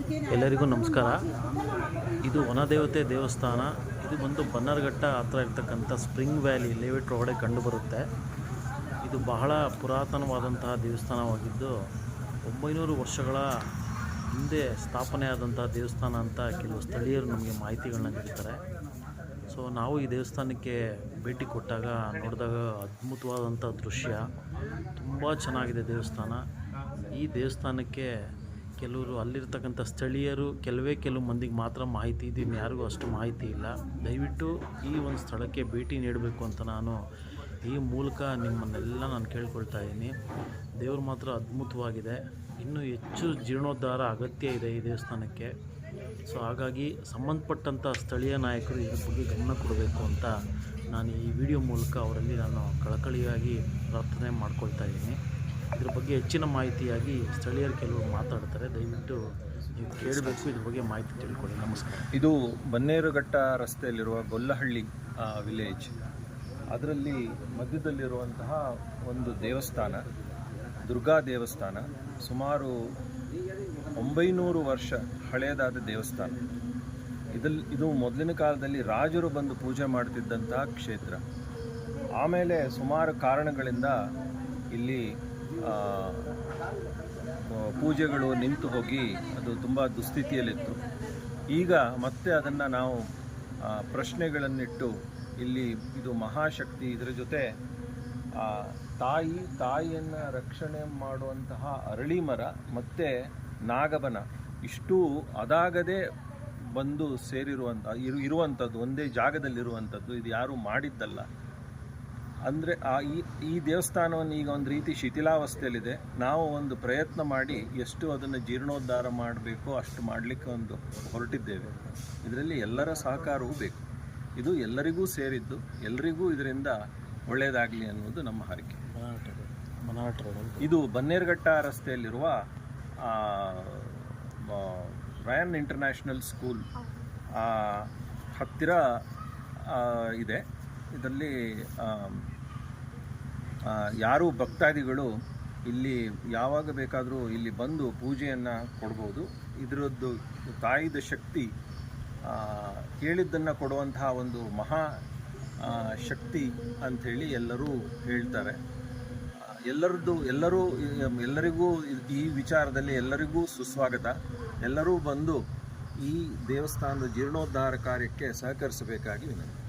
ಎಲ್ಲರಿಗೂ ನಮಸ್ಕಾರ. ಇದು ವನದೇವತೆ ದೇವಸ್ಥಾನ. ಇದು ಬಂದು ಬನ್ನರ್ಘಟ್ಟ ಹತ್ರ ಇರ್ತಕ್ಕಂಥ ಸ್ಪ್ರಿಂಗ್ ವ್ಯಾಲಿ, ಲೇಔಟ್ ಒಳಗಡೆ ಕಂಡುಬರುತ್ತೆ ಇದು ಬಹಳ ಪುರಾತನವಾದಂತಹ ದೇವಸ್ಥಾನವಾಗಿದ್ದು, ಒಂಬೈನೂರು ವರ್ಷಗಳ ಹಿಂದೆ ಸ್ಥಾಪನೆಯಾದಂತಹ ದೇವಸ್ಥಾನ ಅಂತ ಕೆಲವು ಸ್ಥಳೀಯರು ನಮಗೆ ಮಾಹಿತಿಗಳನ್ನ ನೀಡ್ತಾರೆ. ಸೊ, ನಾವು ಈ ದೇವಸ್ಥಾನಕ್ಕೆ ಭೇಟಿ ಕೊಟ್ಟಾಗ ನೋಡಿದಾಗ ಅದ್ಭುತವಾದಂಥ ದೃಶ್ಯ. ತುಂಬ ಚೆನ್ನಾಗಿದೆ ದೇವಸ್ಥಾನ. ಈ ದೇವಸ್ಥಾನಕ್ಕೆ ಕೆಲವರು ಅಲ್ಲಿರ್ತಕ್ಕಂಥ ಸ್ಥಳೀಯರು ಕೆಲವೇ ಕೆಲವು ಮಂದಿಗೆ ಮಾತ್ರ ಮಾಹಿತಿ ಇದೆ, ಇನ್ನು ಯಾರಿಗೂ ಅಷ್ಟು ಮಾಹಿತಿ ಇಲ್ಲ. ದಯವಿಟ್ಟು ಈ ಒಂದು ಸ್ಥಳಕ್ಕೆ ಭೇಟಿ ನೀಡಬೇಕು ಅಂತ ನಾನು ಈ ಮೂಲಕ ನಿಮ್ಮನ್ನೆಲ್ಲ ನಾನು ಕೇಳ್ಕೊಳ್ತಾ ಇದ್ದೀನಿ. ದೇವರು ಮಾತ್ರ ಅದ್ಭುತವಾಗಿದೆ. ಇನ್ನೂ ಹೆಚ್ಚು ಜೀರ್ಣೋದ್ಧಾರ ಅಗತ್ಯ ಇದೆ ಈ ದೇವಸ್ಥಾನಕ್ಕೆ. ಸೊ ಹಾಗಾಗಿ ಸಂಬಂಧಪಟ್ಟಂಥ ಸ್ಥಳೀಯ ನಾಯಕರು ಇದ್ರ ಬಗ್ಗೆ ಗಮನ ಕೊಡಬೇಕು ಅಂತ ನಾನು ಈ ವಿಡಿಯೋ ಮೂಲಕ ಅವರಲ್ಲಿ ನಾನು ಕಳಕಳಿಯಾಗಿ ಪ್ರಾರ್ಥನೆ ಮಾಡ್ಕೊಳ್ತಾ ಇದ್ದೀನಿ. ಇದ್ರ ಬಗ್ಗೆ ಹೆಚ್ಚಿನ ಮಾಹಿತಿಯಾಗಿ ಸ್ಥಳೀಯರು ಕೆಲವರು ಮಾತಾಡ್ತಾರೆ. ದಯವಿಟ್ಟು ನೀವು ಕೇಳಬೇಕು, ಇದ್ರ ಬಗ್ಗೆ ಮಾಹಿತಿ ತಿಳ್ಕೊಳ್ಳಿ. ನಮಸ್ಕಾರ. ಇದು ಬನ್ನೇರುಘಟ್ಟ ರಸ್ತೆಯಲ್ಲಿರುವ ಗೊಲ್ಲಹಳ್ಳಿ ವಿಲೇಜ್ ಅದರಲ್ಲಿ ಮಧ್ಯದಲ್ಲಿರುವಂತಹ ಒಂದು ದೇವಸ್ಥಾನ, ದುರ್ಗಾ ದೇವಸ್ಥಾನ, ಸುಮಾರು ಒಂಬೈನೂರು ವರ್ಷ ಹಳೆಯದಾದ ದೇವಸ್ಥಾನ. ಇದಲ್ ಇದು ಮೊದಲಿನ ಕಾಲದಲ್ಲಿ ರಾಜರು ಬಂದು ಪೂಜೆ ಮಾಡ್ತಿದ್ದಂತಹ ಕ್ಷೇತ್ರ. ಆಮೇಲೆ ಸುಮಾರು ಕಾರಣಗಳಿಂದ ಇಲ್ಲಿ ಪೂಜೆಗಳು ನಿಂತು ಹೋಗಿ ಅದು ತುಂಬ ದುಸ್ಥಿತಿಯಲ್ಲಿತ್ತು. ಈಗ ಮತ್ತೆ ಅದನ್ನು ನಾವು ಪ್ರಶ್ನೆಗಳನ್ನಿಟ್ಟು ಇಲ್ಲಿ ಇದು ಮಹಾಶಕ್ತಿ ಇದರ ಜೊತೆ ತಾಯಿ, ತಾಯಿಯನ್ನು ರಕ್ಷಣೆ ಮಾಡುವಂತಹ ಅರಳಿ ಮರ ಮತ್ತು ನಾಗಬನ ಇಷ್ಟು ಅದಾಗದೇ ಬಂದು ಸೇರಿರುವಂಥ ಇರು ಇರುವಂಥದ್ದು ಒಂದೇ ಜಾಗದಲ್ಲಿರುವಂಥದ್ದು ಇದು ಯಾರೂ ಮಾಡಿದ್ದಲ್ಲ. ಅಂದರೆ ಆ ಈ ಈ ದೇವಸ್ಥಾನವನ್ನು ಈಗ ಒಂದು ರೀತಿ ಶಿಥಿಲಾವಸ್ಥೆಯಲ್ಲಿದೆ. ನಾವು ಒಂದು ಪ್ರಯತ್ನ ಮಾಡಿ ಎಷ್ಟು ಅದನ್ನು ಜೀರ್ಣೋದ್ಧಾರ ಮಾಡಬೇಕೋ, ಅಷ್ಟು ಮಾಡಲಿಕ್ಕೆ ಒಂದು ಹೊರಟಿದ್ದೇವೆ. ಇದರಲ್ಲಿ ಎಲ್ಲರ ಸಹಕಾರವೂ ಬೇಕು. ಇದು ಎಲ್ಲರಿಗೂ ಸೇರಿದ್ದು ಎಲ್ಲರಿಗೂ ಇದರಿಂದ ಒಳ್ಳೆಯದಾಗಲಿ ಅನ್ನೋದು ನಮ್ಮ ಹರಕೆ. ಇದು ಬನ್ನೇರುಘಟ್ಟ ರಸ್ತೆಯಲ್ಲಿರುವ ರಯನ್ ಇಂಟರ್ನ್ಯಾಷನಲ್ ಸ್ಕೂಲ್ ಹತ್ತಿರ ಇದೆ. ಇದರಲ್ಲಿ ಯಾರು ಭಕ್ತಾದಿಗಳು ಇಲ್ಲಿ ಯಾವಾಗ ಬೇಕಾದರೂ ಇಲ್ಲಿ ಬಂದು ಪೂಜೆಯನ್ನು ಕೊಡ್ಬೋದು. ಇದರದ್ದು ತಾಯಿದ ಶಕ್ತಿ ಕೇಳಿದ್ದನ್ನು ಕೊಡುವಂತಹ ಒಂದು ಮಹಾ ಶಕ್ತಿ ಅಂಥೇಳಿ ಎಲ್ಲರೂ ಹೇಳ್ತಾರೆ. ಎಲ್ಲರದ್ದು, ಎಲ್ಲರೂ, ಎಲ್ಲರಿಗೂ ಈ ವಿಚಾರದಲ್ಲಿ ಎಲ್ಲರಿಗೂ ಸುಸ್ವಾಗತ. ಎಲ್ಲರೂ ಬಂದು ಈ ದೇವಸ್ಥಾನದ ಜೀರ್ಣೋದ್ಧಾರ ಕಾರ್ಯಕ್ಕೆ ಸಹಕರಿಸಬೇಕಾಗಿ ವಿನಂತಿ.